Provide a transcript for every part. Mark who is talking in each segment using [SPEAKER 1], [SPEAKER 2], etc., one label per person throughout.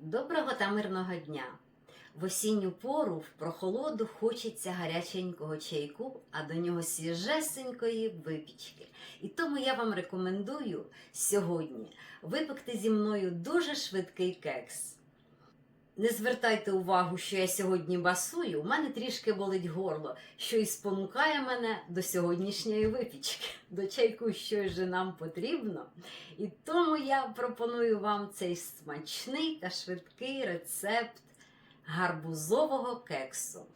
[SPEAKER 1] Доброго та мирного дня! В осінню пору в прохолоду хочеться гаряченького чайку, а до нього свіжесенької випічки. І тому я вам рекомендую сьогодні випекти зі мною дуже швидкий кекс. Не звертайте увагу, що я сьогодні басую, у мене трішки болить горло, що і спонукає мене до сьогоднішньої випічки. До чайку щось же нам потрібно. І тому я пропоную вам цей смачний та швидкий рецепт гарбузового кексу.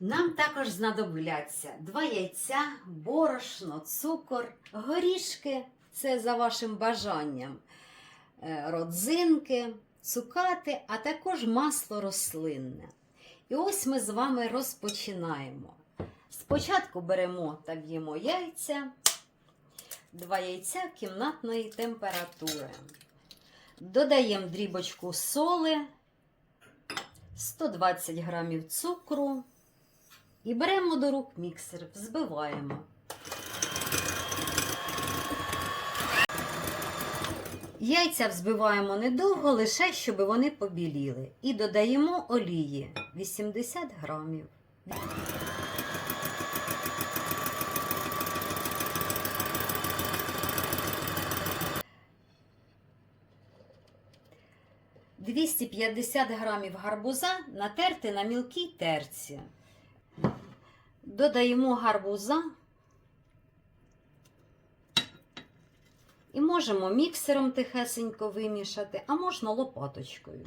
[SPEAKER 1] Нам також знадобляться два яйця, борошно, цукор, горішки це за вашим бажанням, е, родзинки, цукати, а також масло рослинне. І ось ми з вами розпочинаємо. Спочатку беремо та б'ємо яйця, два яйця кімнатної температури. Додаємо дрібочку соли, 120 грамів цукру і беремо до рук міксер, взбиваємо. Яйця взбиваємо недовго, лише щоб вони побіліли. І додаємо олії 80 грамів. – 250 грамів гарбуза натерти на мілкій терці. Додаємо гарбуза і можемо міксером тихесенько вимішати, а можна лопаточкою.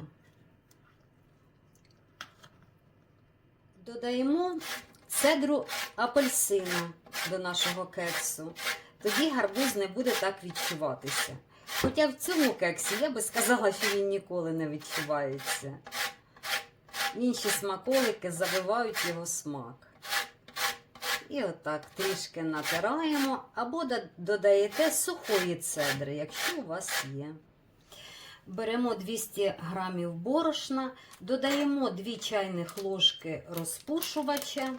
[SPEAKER 1] Додаємо цедру апельсина до нашого кексу. Тоді гарбуз не буде так відчуватися. Хоча в цьому кексі я би сказала, що він ніколи не відчувається. Інші смаколики забивають його смак. І отак трішки натираємо, або додаєте сухої цедри, якщо у вас є. Беремо 200 грамів борошна, додаємо 2 чайних ложки розпушувача,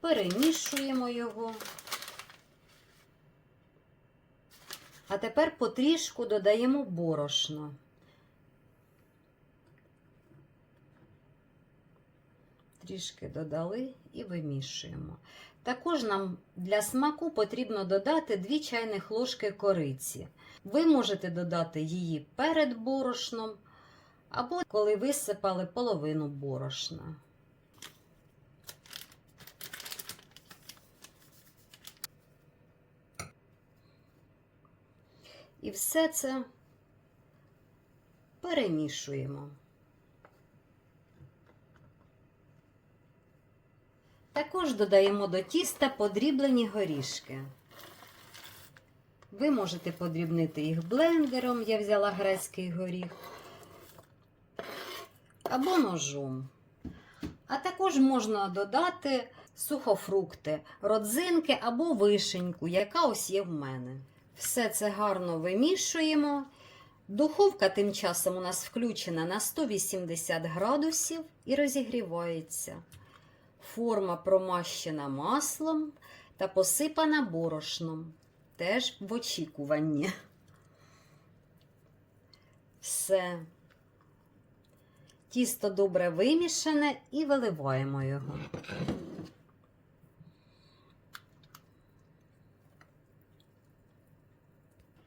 [SPEAKER 1] перемішуємо його. А тепер потрішку додаємо борошно. Трішки додали і вимішуємо. Також нам для смаку потрібно додати 2 чайних ложки кориці. Ви можете додати її перед борошном, або коли висипали половину борошна. І все це перемішуємо. Також додаємо до тіста подріблені горішки. Ви можете подрібнити їх блендером, я взяла грецький горіх, або ножом. А також можна додати сухофрукти, родзинки або вишеньку, яка ось є в мене. Все це гарно вимішуємо. Духовка тим часом у нас включена на 180 градусів і розігрівається. Форма промащена маслом та посипана борошном. Теж в очікуванні. Все. Тісто добре вимішане і виливаємо його.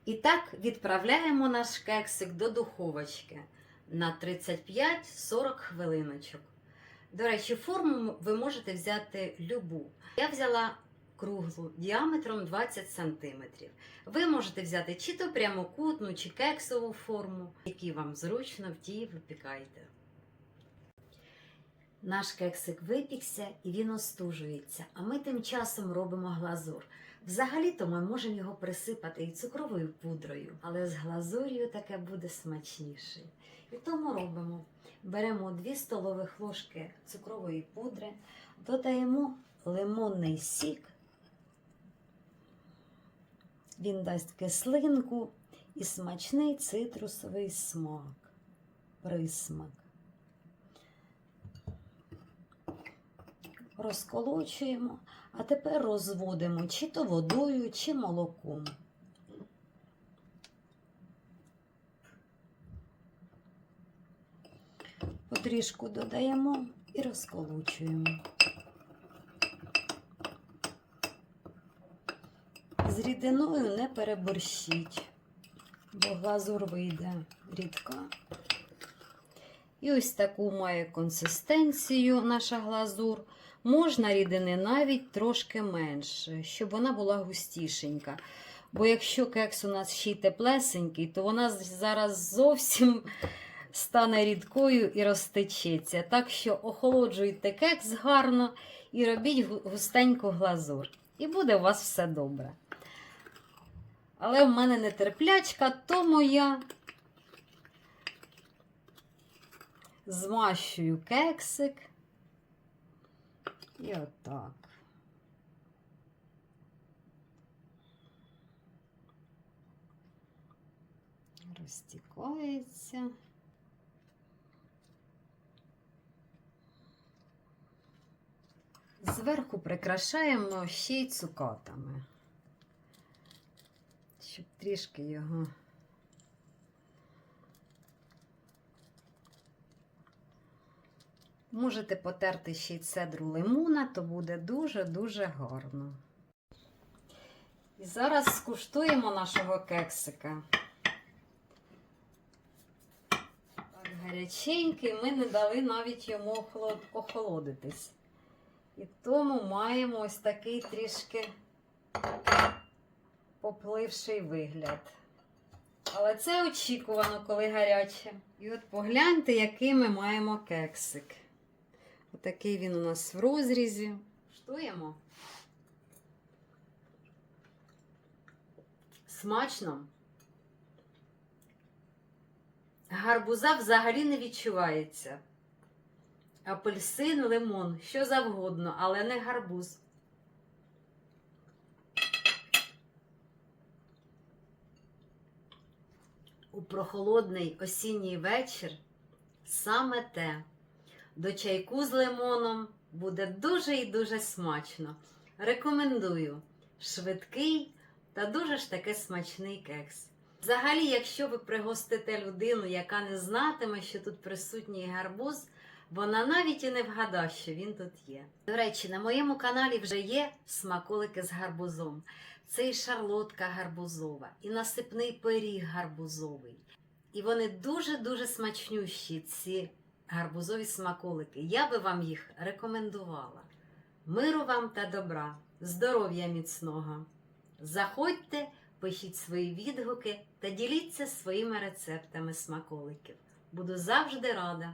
[SPEAKER 1] І так відправляємо наш кексик до духовочки на 35-40 хвилиночок. До речі, форму ви можете взяти любу. Я взяла круглу діаметром 20 см. Ви можете взяти чи то прямокутну, чи кексову форму, які вам зручно в тій випікайте. Наш кексик випікся і він остужується, а ми тим часом робимо глазур. Взагалі-то ми можемо його присипати і цукровою пудрою, але з глазур'ю таке буде смачніше. І тому робимо. Беремо 2 столових ложки цукрової пудри, додаємо лимонний сік. Він дасть кислинку і смачний цитрусовий смак, присмак. Розколочуємо, а тепер розводимо чи то водою, чи молоком. Трішку додаємо і розколочуємо. З рідиною не переборщіть, бо глазур вийде рідка. І ось таку має консистенцію наша глазур. Можна рідини навіть трошки менше, щоб вона була густішенька. Бо якщо кекс у нас ще й теплесенький, то вона зараз зовсім стане рідкою і розтечеться. Так що охолоджуйте кекс гарно і робіть густеньку глазур. І буде у вас все добре. Але в мене нетерплячка, тому я змащую кексик. І отак. Розтікається. Зверху прикрашаємо ще й цукатами, щоб трішки його. Можете потерти ще й цедру лимона, то буде дуже-дуже гарно. І зараз скуштуємо нашого кексика. Так, гаряченький, ми не дали навіть йому охолодитись. І тому маємо ось такий трішки попливший вигляд. Але це очікувано, коли гаряче. І от погляньте, який ми маємо кексик. Отакий він у нас в розрізі. Штуємо. Смачно. Гарбуза взагалі не відчувається. Апельсин, лимон, що завгодно, але не гарбуз. У прохолодний осінній вечір саме те. До чайку з лимоном буде дуже і дуже смачно. Рекомендую швидкий та дуже ж таки смачний кекс. Взагалі, якщо ви пригостите людину, яка не знатиме, що тут присутній гарбуз, вона навіть і не вгада, що він тут є. До речі, на моєму каналі вже є смаколики з гарбузом. Це і шарлотка гарбузова, і насипний пиріг гарбузовий. І вони дуже-дуже смачнющі, ці гарбузові смаколики. Я би вам їх рекомендувала. Миру вам та добра, здоров'я міцного. Заходьте, пишіть свої відгуки та діліться своїми рецептами смаколиків. Буду завжди рада.